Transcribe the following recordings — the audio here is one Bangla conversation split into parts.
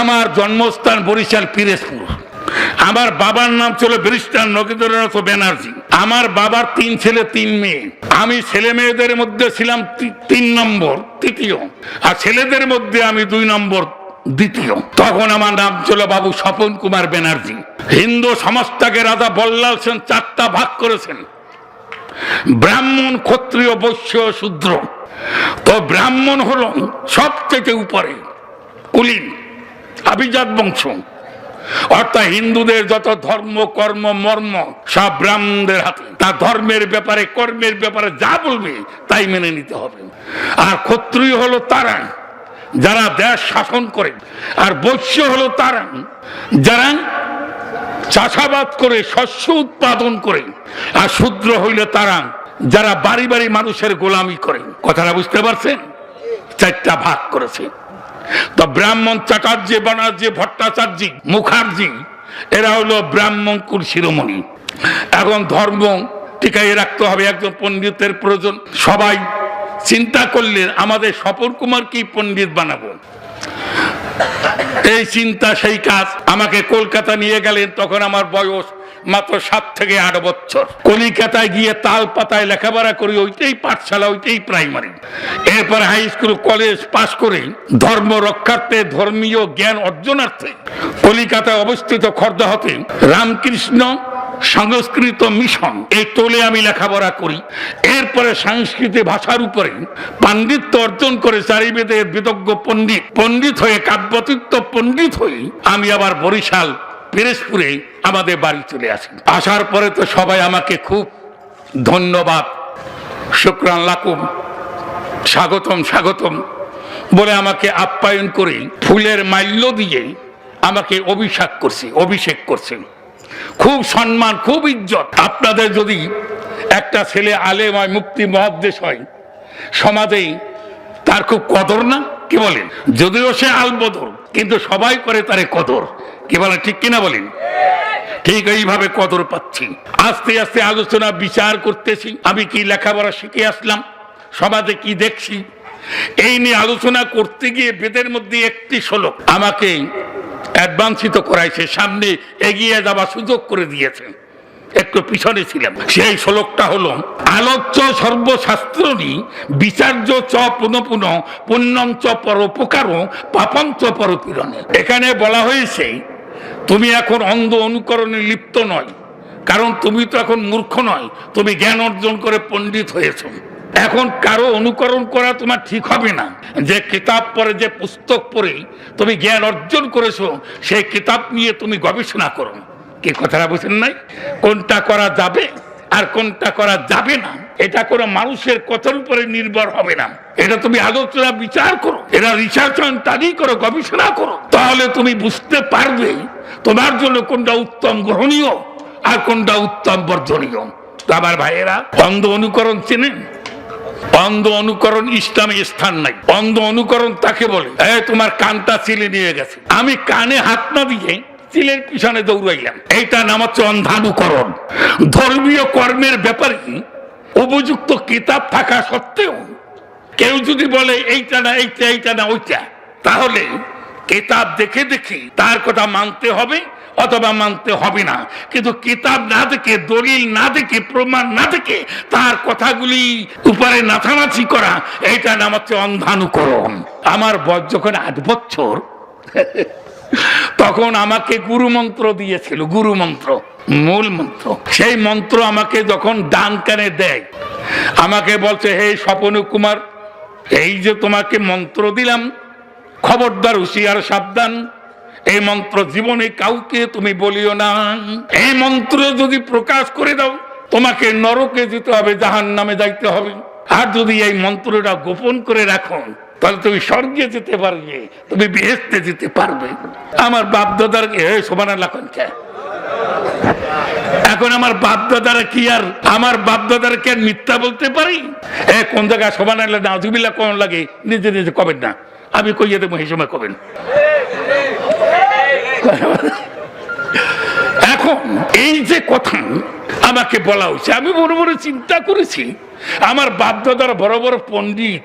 আমার জন্মস্থান বরিশাল পিরেজপুর। আমার বাবার নাম ছিল ব্যারিস্টার নগেন্দ্রনাথ ব্যানার্জি। আমার বাবার তিন ছেলে, তিন মেয়ে। আমি ছেলে মেয়েদের মধ্যে ছিলাম তিন নম্বর, তৃতীয়। আর ছেলেদের মধ্যে আমি দুই নম্বর, দ্বিতীয়। তখন আমার নাম ছিল বাবু স্বপন কুমার ব্যানার্জি। হিন্দু সমাজটাকে রাজা বল্লাল সেন চারটা ভাগ করেছেন। ব্রাহ্মণ, ক্ষত্রিয়, বৈশ্য, শূদ্র। তো ব্রাহ্মণ হল সবচেয়ে উপরে, কুলীন। আভিজাত বংশ। অর্থাৎ হিন্দুদের যত ধর্ম, কর্ম, মর্ম, সব ব্রাহ্মণদের হাতে। তার ধর্মের ব্যাপারে, কর্মের ব্যাপারে যা বলবে, তাই মেনে নিতে হবে। আর ক্ষত্রিয় হলো তারা, যারা দেশ শাসন করে। আর বৈশ্য হলো তারা, যারা চাষাবাদ করে, শস্য উৎপাদন করে। আর শূদ্র হইলে তারা, যারা বাড়ি বাড়ি মানুষের গোলামি করে। কথাটা বুঝতে পারছেন? চারটা ভাগ করেছে। তো ব্রাহ্মণ চাটার্য বানার্জি ভট্টাচার্য মুখার্জি এরা হলো ব্রাহ্মণ কুল শিরোমণি। এখন ধর্ম টিকাই রাখতে হবে, একজন পণ্ডিতের প্রয়োজন। সবাই চিন্তা করলেন আমাদের স্বপন কুমারকেই পণ্ডিত বানাবো? এই চিন্তা, সেই কাজ আমাকে কলকাতা নিয়ে গেলেন, তখন আমার বয়স মাত্র সাত থেকে আট বছর। কলিকাতায় গিয়ে তাল পাতায় লেখাপড়া করি, ওইটাই পাঠশালা, ওইটাই প্রাইমারি। এরপর হাই স্কুল কলেজ পাশ করে, ধর্ম রক্ষার্থে, ধর্মীয় জ্ঞান অর্জনার্থে। কলিকাতায় অবস্থিত খর্দাহতে রামকৃষ্ণ সংস্কৃত মিশন, এই তোলে আমি লেখাপড়া করি। এরপরে সংস্কৃতি ভাষার উপরে পাণ্ডিত্য অর্জন করে চারিবেদের বিদজ্ঞ পণ্ডিত পণ্ডিত হয়ে কাব্যতীর্থ পণ্ডিত হয়ে আমি আবার বরিশাল পিরেজপুরে আমাদের বাড়ি চলে আসেন। আসার পরে তো সবাই আমাকে খুব ধন্যবাদ। শুক্রান লাকুম, স্বাগতম স্বাগতম। বলে আমাকে আপ্যায়ন করে ফুলের মাল্য দিয়ে আমাকে অভিষেক করছে অভিষেক করছে। খুব সম্মান, খুব ইজ্জত। আপনাদের যদি একটা ছেলে আলেম মুক্তি মহাদ্দেশ হয়, সমাজে তার খুব কদর না? কি বলেন? যদিও সে আলবদর, কিন্তু সবাই করে তারে কদর। কি বলেন ঠিক কিনা বলেন? ঠিক এইভাবে কদর পাচ্ছি। আস্তে আস্তে আলোচনা, বিচার করতেছি। আমি কি লেখাপড়া শিখে আসলাম? সমাজে কি দেখছি? এই নিয়ে আলোচনা করতে গিয়ে বেদের মধ্যে একটি শ্লোক আমাকে অ্যাডভান্সিত করাইছে, সামনে এগিয়ে যাওয়ার সুযোগ করে দিয়েছে। একটু পিছনে ছিলাম। সেই শ্লোকটা হলো, আলোচ্য সর্বশাস্ত্রনি বিচার্য চ পুনঃ পুনঃ পুণ্যম চ পরোপকার পাপম চ পরপীড়নে। এখানে বলা হয়েছে তুমি এখন অন্ধ অনুকরণে লিপ্ত নয়। কারণ তুমি তো এখন মূর্খ নয়, তুমি জ্ঞান অর্জন করে পণ্ডিত হয়েছ। এখন কারও অনুকরণ করা তোমার ঠিক হবে না। যে কিতাব পড়ে, যে পুস্তক পড়ে তুমি জ্ঞান অর্জন করেছ, সেই কিতাব নিয়ে তুমি গবেষণা করো। কি কথাটা বুঝেন নাই? কোনটা করা যাবে আর কোনটা করা যাবে না? এটা কোনো মানুষের কথার উপরে নির্ভর হবে না। এটা তুমি আলোচনা বিচার করো এটা রিসার্চ স্টাডি করো, গবেষণা করো। তাহলে তুমি বুঝতে পারবে তোমার জন্য কোনটা উত্তম গ্রহণীয় আর কোনটা উত্তম বর্জনীয়। আমার ভাইয়েরা, অন্ধ অনুকরণ চেনেন অন্ধ অনুকরণ ইসলামে স্থান নাই। অন্ধ অনুকরণ তাকে বলে তোমার কানটা চিলে নিয়ে গেছে। আমি কানে হাত না দিয়ে চিলের পিছনে দৌড়াইলাম। এইটা নাম হচ্ছে অন্ধানুকরণ ধর্মীয় কর্মের ব্যাপারে উপযুক্ত কিতাব থাকা সত্ত্বেও কেউ যদি বলে, এইটা না, এইটা এইটা না, ওইটা, তাহলে কিতাব দেখে দেখে তার কথা মানতে হবে অথবা মানতে হবে না। কিন্তু কিতাব না দেখে, দলিল না দেখে, প্রমাণ না দেখে তার কথাগুলি উপরে নাথানাথি করা, এইটা নাম হচ্ছে অন্ধানুকরণ। আমার বয়স যখন আট বছর তখন আমাকে গুরু মন্ত্র দিয়েছিল গুরু মন্ত্র মূল মন্ত্র। সেই মন্ত্র আমাকে যখন ডান কানে দেয়, আমাকে বলছে, হে স্বপন কুমার, এই যে তোমাকে মন্ত্র দিলাম, খবরদার, হুশিয়ার, সাবধান, এই মন্ত্র জীবনে কাউকে তুমি বলিও না। এই মন্ত্র যদি প্রকাশ করে দাও, তোমাকে নরকে যেতে হবে জাহান নামে যাইতে হবে। আর যদি এই মন্ত্রটা গোপন করে রাখো তাহলে তুমি স্বর্গে যেতে পারবে, তুমি বেহেস্তে যেতে পারবে। আমার বাপ দাদার সমান লাখন এখন আমার বাপ দাদারা কি আর, আমার বাপ দাদারা কি আর মিথ্যা বলতে পারি? এ, কোন জায়গায় সমান নাজুবিল্লা কোন লাগে, নিজে নিজে কবেন না। আমি কইয়ে দেবো এই সময় কবেন। এখন এই যে কথা আমাকে বলা হয়েছে, আমি বড় বড় চিন্তা করেছি। আমার বাপ দাদার বড় বড় পণ্ডিত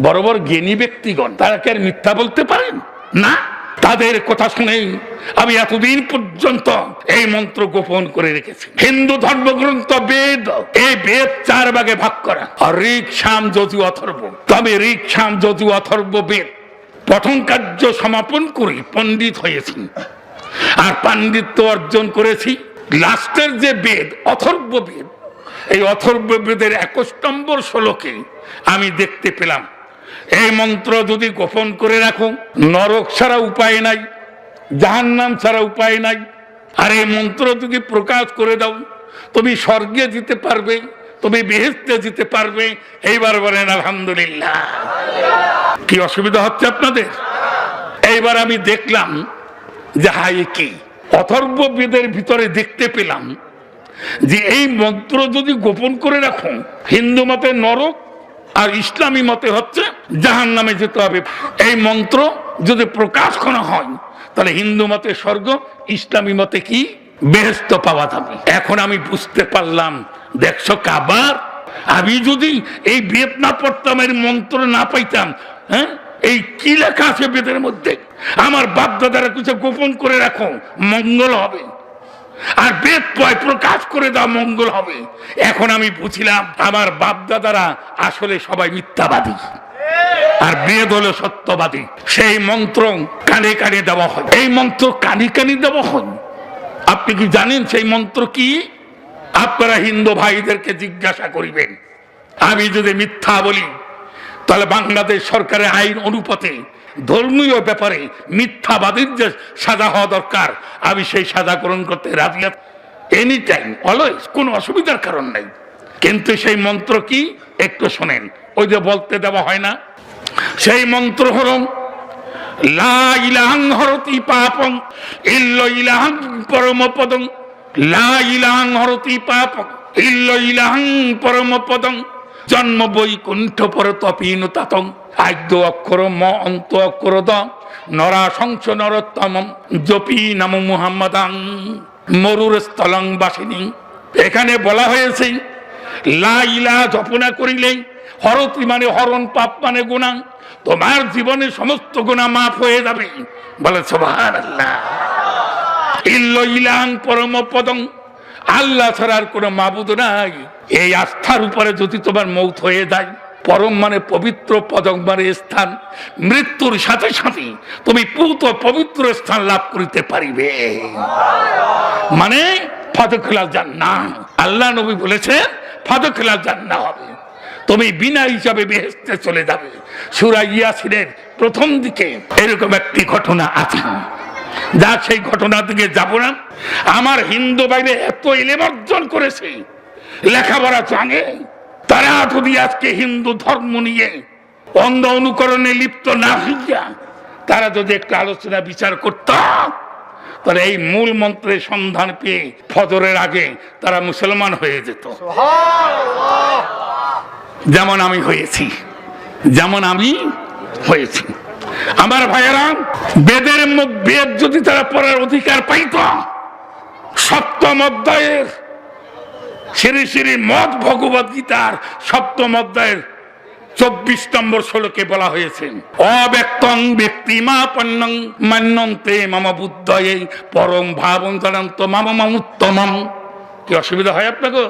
বড় বড় জ্ঞানী ব্যক্তিগণ, তারা আর মিথ্যা বলতে পারেন? না? তাদের কথা শুনেই আমি এতদিন পর্যন্ত এই মন্ত্র গোপন করে রেখেছি। হিন্দু ধর্মগ্রন্থ বেদ এই বেদ চার ভাগে ভাগ করা। ঋক শাম যজু, অথর্ব। তবে ঋক শাম যজু, অথর্ব, বেদ প্রথম কার্য সমাপন করে পণ্ডিত হয়েছি। আর পাণ্ডিত্য অর্জন করেছি। লাস্টের যে বেদ, অথর্ব বেদ, এই অথর্ব বেদের একুশ নম্বর শ্লোকে আমি দেখতে পেলাম এই মন্ত্র যদি গোপন করে রাখো, নরক ছাড়া উপায় নাই, জাহান্নাম ছাড়া উপায় নাই। আর এই মন্ত্র যদি প্রকাশ করে দাও, তুমি স্বর্গে যেতে পারবে, তুমি বেহেস্তে যেতে পারবে। এইবার বলেন, আলহামদুলিল্লাহ। কি অসুবিধা হচ্ছে আপনাদের? এইবার আমি দেখলাম যে হাই কি অথর্ব বেদের ভিতরে দেখতে পেলাম যে এই মন্ত্র যদি গোপন করে রাখো, হিন্দু মতে নরক আর ইসলামী মতে হচ্ছে জাহান নামে যেতে হবে। এই মন্ত্র যদি প্রকাশ করা হয়, তাহলে হিন্দু মতে স্বর্গ, ইসলামী মতে কি? বেহস্ত পাওয়া যাবে। এখন আমি বুঝতে পারলাম, দেখছ কাবার? আমি যদি এই বেদ না পড়তাম এর মন্ত্র না পাইতাম হ্যাঁ? এই কি লেখা আছে বেদের মধ্যে? আমার বাপ দাদারা কিছু গোপন করে রাখো, মঙ্গল হবে। আর বেদ পয় প্রকাশ করে দাও, মঙ্গল হবে। এখন আমি বুঝিলাম, আমার বাপ দাদারা আসলে সবাই মিথ্যাবাদী। আর বেদ হলো সত্যবাদী। সেই মন্ত্র কানে কানে দেওয়া হয়। এই মন্ত্র কানে কানে দেওয়া হয়। আপনি কি জানেন সেই মন্ত্র কি? আপনারা হিন্দু ভাইদেরকে জিজ্ঞাসা করিবেন। আমি যদি মিথ্যা বলি, তাহলে বাংলাদেশ সরকারের আইন অনুপাতে ধর্মীয় ব্যাপারে মিথ্যাবাদীর যে সাজা হওয়া দরকার, আমি সেই সাজা গ্রহণ করতে রাজি এনি টাইম অলওয়েজ কোনো অসুবিধার কারণ নাই। কিন্তু সেই মন্ত্র কি? একটু শোনেন। ওই যে বলতে দেওয়া হয় না সেই মন্ত্র হল, লা হরতি পাপং, ইল্ল ইলাহাং পরমপদং। লা ইলাহাং হরতি পাপং, ইল্ল ইলাহাং পরমপদং। জন্ম বৈকুণ্ঠ পর তপিন তাতং, আদ্য অক্ষর ম, অন্ত অক্ষর দ। নরা নরোত্তম জপি নাম মুহাম্মাদাং। মরুর স্থলং বাসিনী। এখানে বলা হয়েছে, লা ইলা জপনা করিলে হরতি মানে হরণ, পাপ মানে গুণা। তোমার জীবনে সমস্ত গুণা মাফ হয়ে যাবে। বলে আল্লাহ পরম পদং। আল্লাহ ছাড়ার কোনো মাবুদ নাই। এই আস্থার উপরে যদি তোমার মৌত হয়ে যায়, পরম মানে পবিত্র পদং মানে স্থান। মৃত্যুর সাথে সাথে তুমি পুত পবিত্র স্থান লাভ করিতে পারিবে। মানে ফতখেলা জান্না আল্লাহ নবী বলেছেন ফতখেলা জান্না হবে। তুমি বিনা হিসাবে বেহেস্তে চলে যাবে। সুরা ইয়াসিনের প্রথম দিকে এরকম একটি ঘটনা আছে। যা সেই ঘটনা দিকে যাব না। আমার হিন্দু বাইরে এত এলেম অর্জন করেছে। লেখাপড়া জানে। তারা যদি আজকে হিন্দু ধর্ম নিয়ে অন্ধ অনুকরণে লিপ্ত না হইয়া তারা যদি একটু আলোচনা বিচার করত, তাহলে এই মূল মন্ত্রের সন্ধান পেয়ে ফজরের আগে তারা মুসলমান হয়ে যেত। যেমন আমি হয়েছি, যেমন আমি হয়েছি। আমার ভাইয়েরা, বেদের বেদ যদি তারা পড়ার অধিকার পাইত, সপ্তম অধ্যায়ের শ্রী শ্রী মদ ভগবত গীতার সপ্তম অধ্যায়ের চব্বিশ নম্বর শ্লোকে বলা হয়েছে, অব্যক্তং ব্যক্তি মা পণ্যং মান্যন্তে মাম বুদ্ধয়ে পরম ভাবন জানান্ত মাম মামুত্তমম। কি অসুবিধা হয় আপনাকে?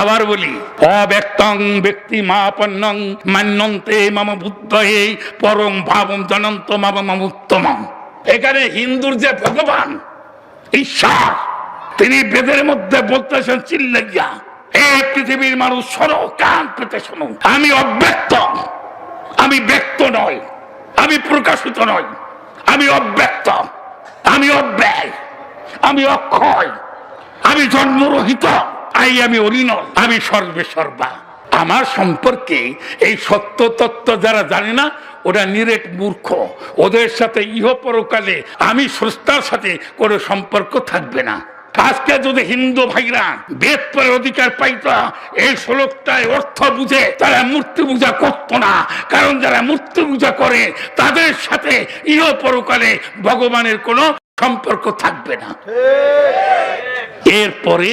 আবার বলি, অব্যক্তং ব্যক্তি মাপন্নং মান্যন্তে মম বুদ্ধয়ে পরম ভাবম জনন্ত মম মমুত্তমম। এখানে হিন্দুর যে ভগবান, ঈশ্বর, তিনি বেদের মধ্যে বলতেছেন, চিল্লাইয়া এই পৃথিবীর মানুষ শোনো কান পেতে শোনো। আমি অব্যক্ত, আমি ব্যক্ত নয় আমি প্রকাশিত নয় আমি অব্যক্ত, আমি অব্যয়, আমি অক্ষয়, আমি জন্মরহিত। আই আমি অরিনল আমি সর্বে সর্বা। আমার সম্পর্কে এই সত্য তত্ত্ব যারা জানে না ওরা নিরেট মূর্খ। ওদের সাথে ইহ পরকালে আমি স্রষ্টার সাথে কোনো সম্পর্ক থাকবে না। আজকে যদি হিন্দু ভাইরা বেদ পরে অধিকার পাইত এই শ্লোকটায় অর্থ বুঝে তারা মূর্তি পূজা করত না। কারণ যারা মূর্তি পূজা করে তাদের সাথে ইহ পরকালে ভগবানের কোনো সম্পর্ক থাকবে না। এরপরে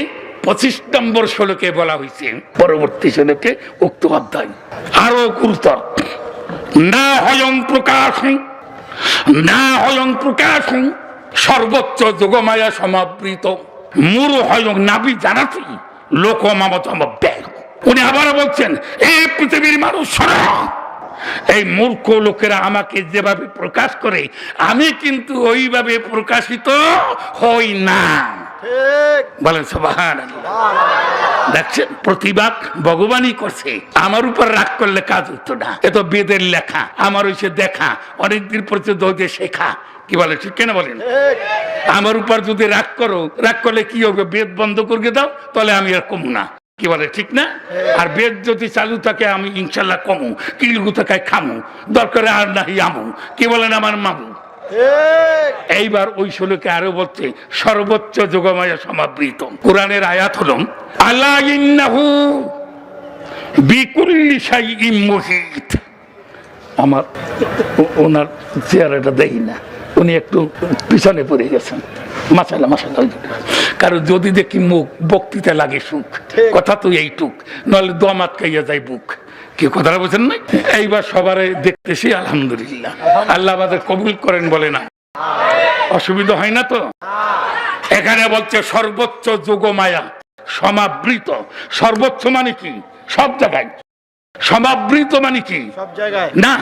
নম্বর শ্লোকে বলা হয়েছে পরবর্তী শ্লোকে উক্ত অধ্যায়। আরও গুরুতর, না হয়ং প্রকাশ, না হয়ং প্রকাশ, সর্বোচ্চ যোগমায়া সমাবৃত, মুরু হয়ং নাবি জানাতি লোক মামতম ব্যাগ। উনি আবার বলছেন এই পৃথিবীর মানুষ শোনো এই মূর্খ লোকেরা আমাকে যেভাবে প্রকাশ করে আমি কিন্তু ওইভাবে প্রকাশিত হই না। বলেন সবাহান দেখছেন প্রতিবাদ ভগবানই করছে। আমার উপর রাগ করলে কাজ হতো না। এ তো বেদের লেখা আমার হইছে দেখা অনেকদিন পর্যন্ত হইতে শেখা। কি বলে ঠিক কেন বলেন? আমার উপর যদি রাগ করো রাগ করলে কি হবে? বেদ বন্ধ করে দাও তাহলে আমি আর কমু না। কি বলে ঠিক না? আর বেদ যদি চালু থাকে আমি ইনশাল্লাহ কমু কিলগু থাকে খামু দরকার আর নাহি আমু। কি বলেন আমার মামু? এইবার ওই শ্লোকে আরও বলছে সর্বোচ্চ যোগমায়া সমাবৃত। কোরআনের আয়াত হল আল্লাহ ইন্নাহু বিকুল্লি আমার ওনার চেহারাটা দেখি না। উনি একটু পিছনে পড়ে গেছেন। মাসালা মাসালা কারণ যদি দেখি মুখ বক্তৃতা লাগে সুখ কথা তো এইটুক নলে দম আটকাইয়া যায় বুক। কি কথাটা বলছেন না এইবার সবারে দেখতেছি আলহামদুলিল্লাহ। আল্লাহ আমাদের কবুল করেন বলে না। অসুবিধা হয় না তো? এখানে বলছে সর্বোচ্চ যোগমায়া সমাবৃত। সর্বোচ্চ মানে কি? সব জায়গায়। সমাবৃত মানে কি? সব জায়গায়। না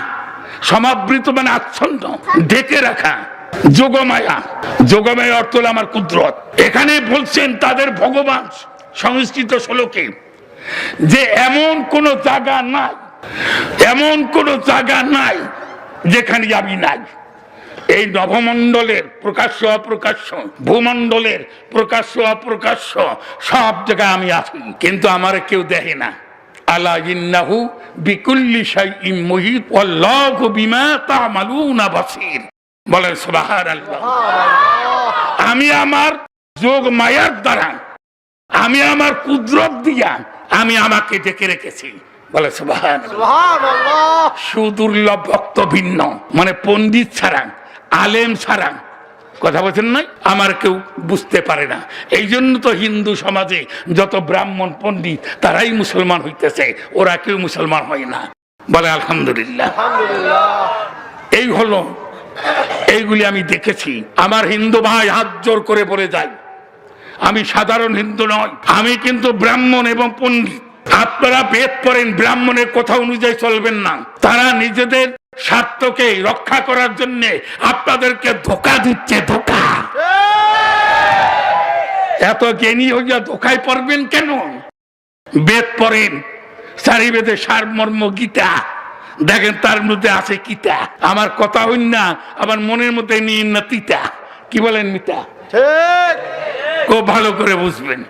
সমাবৃত মানে আচ্ছন্ন, ঢেকে রাখা, যোগমায়া। যোগমায়া অর্থ হলো আমার কুদরত। এখানে বলছেন তাদের ভগবান সংস্কৃত শ্লোকে যে এমন কোন জায়গা নাই, এমন কোন জায়গা নাই যেখানে আমি নাই। এই নভমণ্ডলের প্রকাশ্য অপ্রকাশ্য, ভূমণ্ডলের প্রকাশ্য অপ্রকাশ্য সব জায়গায় আমি আছি, কিন্তু আমার কেউ দেখে না। আলা ইন্নাহু বিকুল্লি শাইইন মুহিত ওয়াল্লাহু বিমা তা'মালুনা বাসীর। বলেন সুবহানাল্লাহ। আমি আমার যোগ মায়ার দ্বারা আমি আমার কুদরত দিয়া আমি আমাকে ডেকে রেখেছি। বলে সুদুর্লভ ভক্ত ভিন্ন মানে পণ্ডিত ছাড়া আলেম ছাড়া কথা বলছেন নাই? আমার কেউ বুঝতে পারে না। এই জন্য তো হিন্দু সমাজে যত ব্রাহ্মণ পণ্ডিত তারাই মুসলমান হইতেছে। ওরা কেউ মুসলমান হয় না। বলে আলহামদুলিল্লাহ। এই হলো এইগুলি আমি দেখেছি। আমার হিন্দু ভাই হাত জোর করে বলে যায় আমি সাধারণ হিন্দু নয় আমি কিন্তু ব্রাহ্মণ এবং পণ্ডিত। আপনারা বেদ পড়েন ব্রাহ্মণের কথা অনুযায়ী চলবেন না। তারা নিজেদের স্বার্থকে রক্ষা করার জন্য আপনাদেরকে ধোকা দিচ্ছে ধোকা। এত জ্ঞানী হইয়া ধোকায় পড়বেন কেন? বেদ পড়েন চারি বেদে সারমর্ম গীতা। দেখেন তার মধ্যে আছে কিতা। আমার কথা হইন না আমার মনের মধ্যে নিয়ে না তিতা। কি বলেন মিতা? খুব ভালো করে বুঝবেন।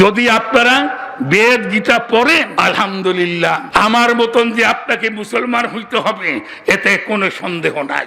যদি আপনারা বেদ গীতা পড়েন আলহামদুলিল্লাহ। আমার মতন যে আপনাকে মুসলমান হইতে হবে, এতে কোনো সন্দেহ নাই।